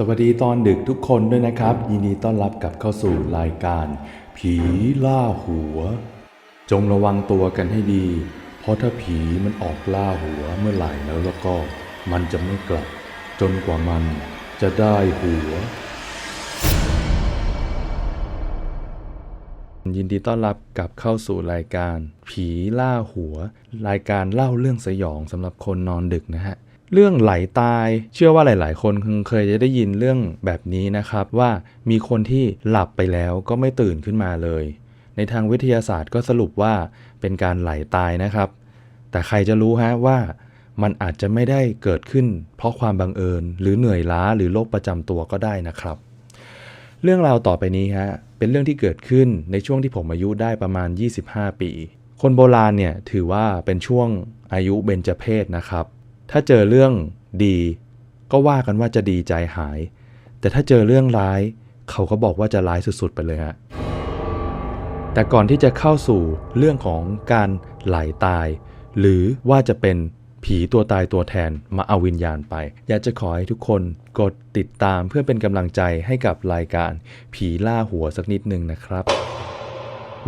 สวัสดีตอนดึกทุกคนด้วยนะครับ ยินดีต้อนรับกลับเข้าสู่รายการ ผีล่าหัว จงระวังตัวกันให้ดี เพราะถ้าผีมันออกล่าหัวเมื่อไหร่แล้วแล้วก็มันจะไม่กลับ จนกว่ามันจะได้หัว ยินดีต้อนรับกลับเข้าสู่รายการ ผีล่าหัว รายการเล่าเรื่องสยองสำหรับคนนอนดึกนะฮะ เรื่องไหลตาย เชื่อว่าหลาย ๆ คนคงเคยจะได้ยินเรื่องแบบนี้นะครับ ว่ามีคนที่หลับไปแล้วก็ไม่ตื่นขึ้นมาเลย ในทางวิทยาศาสตร์ก็สรุปว่าเป็นการไหลตายนะครับ แต่ใครจะรู้ฮะว่ามันอาจจะไม่ได้เกิดขึ้น เพราะความบังเอิญ หรือเหนื่อยล้าหรือโรคประจำตัวก็ได้นะครับ เรื่องราวต่อไปนี้ฮะเป็นเรื่องที่เกิดขึ้นในช่วงที่ผมอายุได้ประมาณ 25 ปี คนโบราณเนี่ยถือว่าเป็นช่วงอายุเบญจเพศนะครับ ถ้าเจอเรื่องดีก็ว่ากันว่าจะดีใจหาย แต่ถ้าเจอเรื่องร้าย เขาก็บอกว่าจะร้ายสุดๆ ไปเลยฮะ แต่ก่อนที่จะเข้าสู่เรื่องของการไหลตาย หรือว่าจะเป็นผีตัวตายตัวแทนมาเอาวิญญาณไป อยากจะขอให้ทุกคนกดติดตามเพื่อเป็นกำลังใจให้กับรายการผีล่าหัวสักนิดหนึ่งนะครับ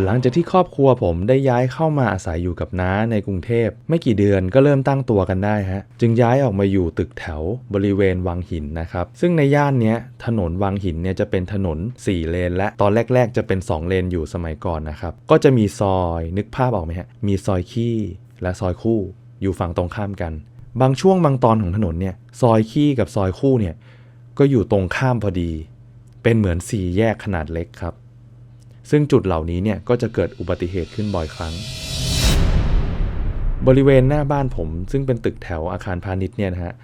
หลังจากที่ครอบครัวผมได้ย้ายเข้ามาอาศัยอยู่กับน้าในกรุงเทพ ไม่กี่เดือนก็เริ่มตั้งตัวกันได้ฮะ จึงย้ายออกมาอยู่ตึกแถวบริเวณวังหินนะครับ ซึ่งในย่านเนี้ยถนนวังหินเนี่ยจะเป็นถนน 4 เลน และตอนแรก ๆ จะเป็น 2 เลนอยู่สมัยก่อนนะครับ ก็จะมีซอยนึกภาพออกไหมฮะ มีซอยขี้และซอยคู่อยู่ฝั่งตรงข้ามกัน บางช่วงบางตอนของถนนเนี่ยซอยขี้กับซอยคู่เนี่ยก็อยู่ตรงข้ามพอดี เป็นเหมือนสี่แยกขนาดเล็กครับ ซึ่งจุดเหล่านี้เนี่ยก็จะเกิดอุบัติเหตุขึ้นบ่อยครั้ง บริเวณหน้าบ้านผม ซึ่งเป็นตึกแถวอาคารพาณิชย์เนี่ยนะฮะ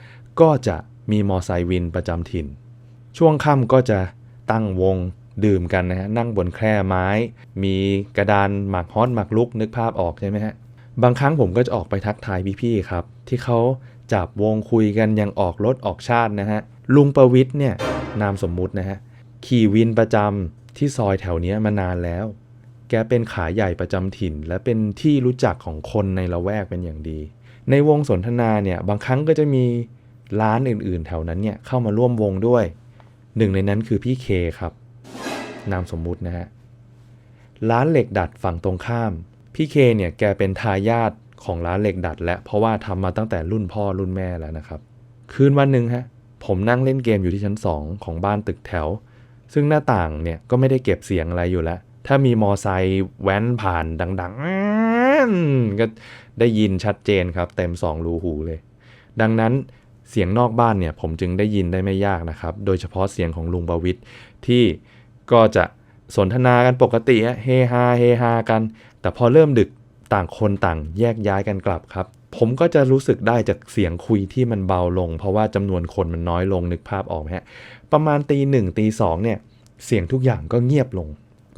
ก็จะมีมอไซค์วินประจำถิ่น ช่วงค่ำก็จะตั้งวงดื่มกันนะฮะนั่งบนแคร่ไม้ มีกระดานหมากฮอตหมากลุกนึกภาพออกใช่ไหมฮะบางครั้งผมก็จะออกไปทักทายพี่ๆครับ ที่เขาจับวงคุยกันยังออกรถออกชาตินะฮะลุงประวิทย์เนี่ยนามสมมุตินะฮะขี่วินประจำ ที่ซอยแถวนี้มานานแล้ว แกเป็นขาใหญ่ประจำถิ่น และเป็นที่รู้จักของคนในละแวกเป็นอย่างดี ในวงสนทนาเนี่ยบางครั้งก็จะมีร้านอื่นๆ แถวนั้นเนี่ยเข้ามาร่วมวงด้วย หนึ่งในนั้นคือพี่เคครับ นามสมมุตินะฮะ ร้านเหล็กดัดฝั่งตรงข้าม พี่เคเนี่ยแกเป็นทายาทของร้านเหล็กดัด และเพราะว่าทำมาตั้งแต่รุ่นพ่อรุ่นแม่แล้วนะครับ คืนวันหนึ่งฮะผมนั่งเล่นเกมอยู่ที่ชั้น2ของบ้านตึกแถว ซึ่งหน้าต่างเนี่ยก็ไม่ได้เก็บเสียงอะไรอยู่แล้ว ถ้ามีมอไซค์แว้นผ่านดังๆ ก็ได้ยินชัดเจนครับ เต็มสองรูหูเลย ดังนั้นเสียงนอกบ้านเนี่ยผมจึงได้ยินได้ไม่ยากนะครับ โดยเฉพาะเสียงของลุงบวิทที่ก็จะสนทนากันปกติเฮฮาเฮฮากัน แต่พอเริ่มดึกต่างคนต่างแยกย้ายกันกลับครับ ผมก็จะรู้สึกได้จากเสียงคุยที่มันเบาลง เพราะว่าจำนวนคนมันน้อยลงนึกภาพออกไหมฮะประมาณตีหนึ่งตีสองเนี่ยเสียงทุกอย่างก็เงียบลง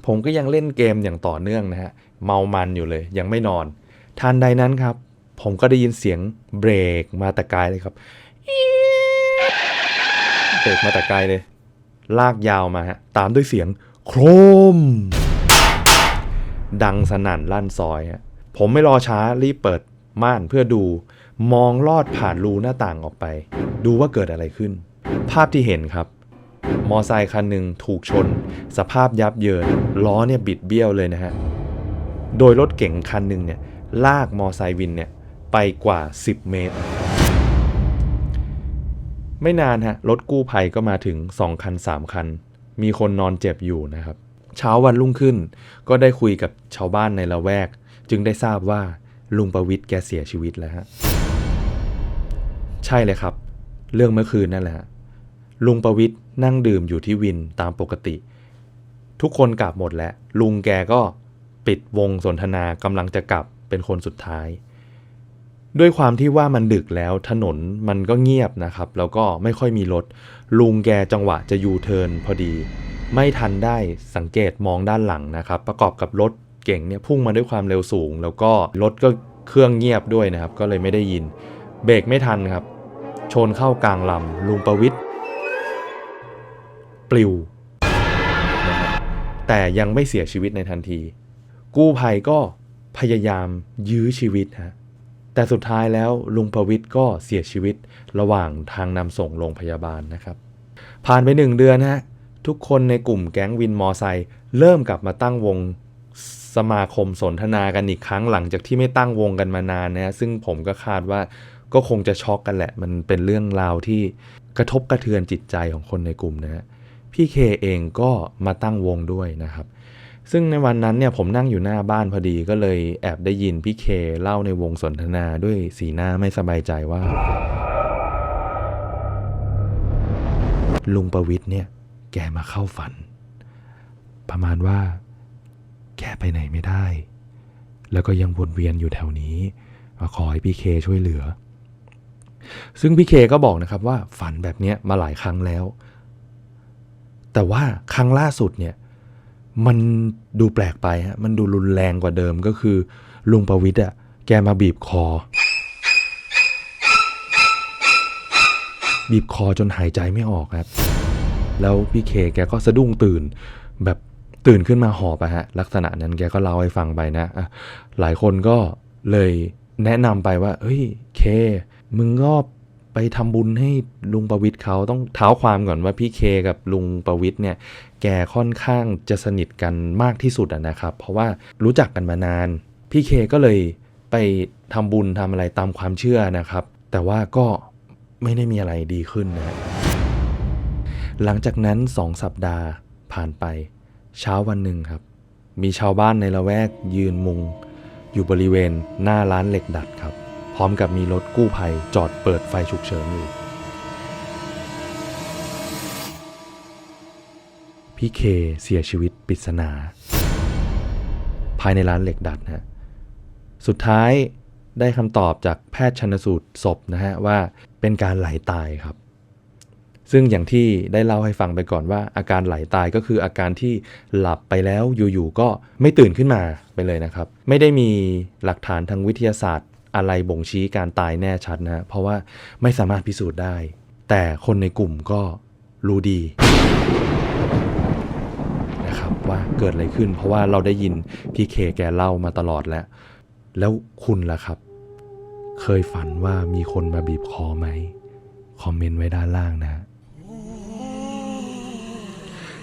ผมก็ยังเล่นเกมอย่างต่อเนื่องนะฮะเมามันอยู่เลยยังไม่นอนทันใดนั้นครับ ผมก็ได้ยินเสียงเบรกมาแต่ไกลเลยครับเบรกมาแต่ไกลเลย ลากยาวมาฮะตามด้วยเสียงโครม ดังสนั่นลั่นซอยฮะผมไม่รอช้ารีบเปิด ม่านเพื่อดูมองลอดผ่านรูหน้าต่างออกไป ดูว่าเกิดอะไรขึ้น ภาพที่เห็นครับ มอไซค์คันหนึ่งถูกชน สภาพยับเยิน ล้อเนี่ยบิดเบี้ยวเลยนะฮะ โดยรถเก๋งคันหนึ่งเนี่ยลากมอไซค์วินเนี่ยไปกว่า 10 เมตร ไม่นานฮะรถกู้ภัยก็มาถึง 2 คัน 3 คัน มีคนนอนเจ็บอยู่นะครับ เช้าวันรุ่งขึ้น ก็ได้คุยกับชาวบ้านในละแวก จึงได้ทราบว่า ลุงประวิทย์แกเสียชีวิตแล้วฮะ ใช่เลยครับ เรื่องเมื่อคืนนั่นแหละลุงประวิทย์นั่งดื่มอยู่ที่วินตามปกติ ทุกคนกลับหมดแล้ว ลุงแกก็ปิดวงสนทนากำลังจะกลับเป็นคนสุดท้าย ด้วยความที่ว่ามันดึกแล้วถนนมันก็เงียบนะครับ แล้วก็ไม่ค่อยมีรถ ลุงแกจังหวะจะยูเทิร์นพอดี ไม่ทันได้สังเกตมองด้านหลังนะครับ ประกอบกับรถ เก่งเนี่ยพุ่งมาด้วยความเร็วสูง แล้วก็รถก็เครื่องเงียบด้วยนะครับ ก็เลยไม่ได้ยิน เบรกไม่ทันครับ ชนเข้ากลางลำลุงประวิทย์ปลิว แต่ยังไม่เสียชีวิตในทันที กู้ภัยก็พยายามยื้อชีวิตฮะแต่สุดท้ายแล้วลุงประวิทย์ก็เสียชีวิตระหว่างทางนำส่งโรงพยาบาลนะครับ ผ่านไปหนึ่งเดือนฮะทุกคนในกลุ่มแก๊งวินมอไซค์เริ่มกลับมาตั้งวง สมาคมสนทนากันอีกครั้งหลังจากที่ไม่ตั้งวงกันมานานนะฮะซึ่งผมก็คาดว่าก็คงจะช็อกกันแหละ มันเป็นเรื่องราวที่กระทบกระเทือนจิตใจของคนในกลุ่มนะฮะพี่เคเองก็มาตั้งวงด้วยนะครับ ซึ่งในวันนั้นเนี่ยผมนั่งอยู่หน้าบ้านพอดีก็เลยแอบได้ยินพี่เคเล่าในวงสนทนาด้วยสีหน้าไม่สบายใจว่า ลุงประวิทย์เนี่ย แกมาเข้าฝัน ประมาณว่า แกไปไหนไม่ได้ แล้วก็ยังวนเวียนอยู่แถวนี้มาขอให้พี่เคช่วยเหลือ ซึ่งพี่เคก็บอกนะครับว่าฝันแบบเนี้ยมาหลายครั้งแล้ว แต่ว่าครั้งล่าสุดเนี่ยมันดูแปลกไปฮะมันดูรุนแรงกว่าเดิมก็คือ ลุงประวิทย์อะแกมาบีบคอ บีบคอจนหายใจไม่ออกครับ แล้วพี่เคแกก็สะดุ้งตื่นแบบ ตื่นขึ้นมาหอบอะฮะลักษณะนั้นแกก็เล่าให้ฟังไปนะะหลายคนก็เลยแนะนำไปว่า เฮ้ยเค มึงก็ไปทำบุญให้ลุงประวิทย์เขาต้องเท้าความก่อนว่าพี่เคกับลุงประวิทย์เนี่ย แกค่อนข้างจะสนิทกันมากที่สุดอะนะครับ เพราะว่ารู้จักกันมานาน พี่เคก็เลยไปทำบุญทำอะไรตามความเชื่อนะครับ แต่ว่าก็ไม่ได้มีอะไรดีขึ้นนะ หลังจากนั้นสองสัปดาห์ผ่านไป เช้าวันหนึ่งครับ มีชาวบ้านในละแวกยืนมุง อยู่บริเวณหน้าร้านเหล็กดัดครับ พร้อมกับมีรถกู้ภัยจอดเปิดไฟฉุกเฉินอยู่ พี่เคเสียชีวิตปริศนา ภายในร้านเหล็กดัดนะฮะสุดท้ายได้คำตอบจากแพทย์ชันสูตรศพนะฮะว่าเป็นการไหลตายครับ ซึ่งอย่างที่ได้เล่าให้ฟังไปก่อนว่า อาการไหลตายก็คืออาการที่หลับไปแล้วอยู่ๆก็ไม่ตื่นขึ้นมาไปเลยนะครับ ไม่ได้มีหลักฐานทางวิทยาศาสตร์ อะไรบ่งชี้การตายแน่ชัดนะฮะเพราะว่าไม่สามารถพิสูจน์ได้ แต่คนในกลุ่มก็รู้ดีนะครับว่าเกิดอะไรขึ้น เพราะว่าเราได้ยินพี่เคแกเล่ามาตลอดแล้ว แล้วคุณล่ะครับ เคยฝันว่ามีคนมาบีบคอไหมคอมเมนต์ไว้ด้านล่างนะ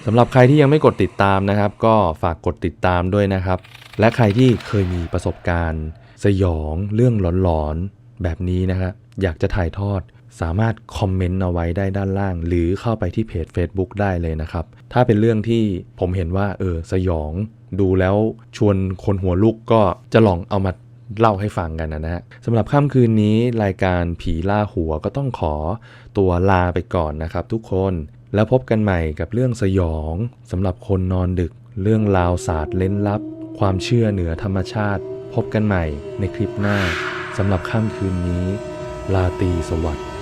สำหรับใครที่ยังไม่กดติดตามนะครับ ก็ฝากกดติดตามด้วยนะครับ และใครที่เคยมีประสบการณ์ สยองเรื่องหลอนๆแบบนี้นะครับอยากจะถ่ายทอดสามารถคอมเมนต์เอาไว้ได้ด้านล่าง หรือเข้าไปที่เพจ Facebook ได้เลยนะครับ ถ้าเป็นเรื่องที่ผมเห็นว่าเออสยองดูแล้วชวนคนหัวลุกก็จะลองเอามาเล่าให้ฟังกันนะฮะสำหรับค่ำคืนนี้รายการผีล่าหัวก็ต้องขอตัวลาไปก่อนนะครับทุกคน แล้วพบกันใหม่กับเรื่องสยองสำหรับคนนอนดึก เรื่องราวศาสตร์เล้นลับ ความเชื่อเหนือธรรมชาติ พบกันใหม่ในคลิปหน้าสำหรับค่ำคืนนี้ ลาตีสวัสดิ์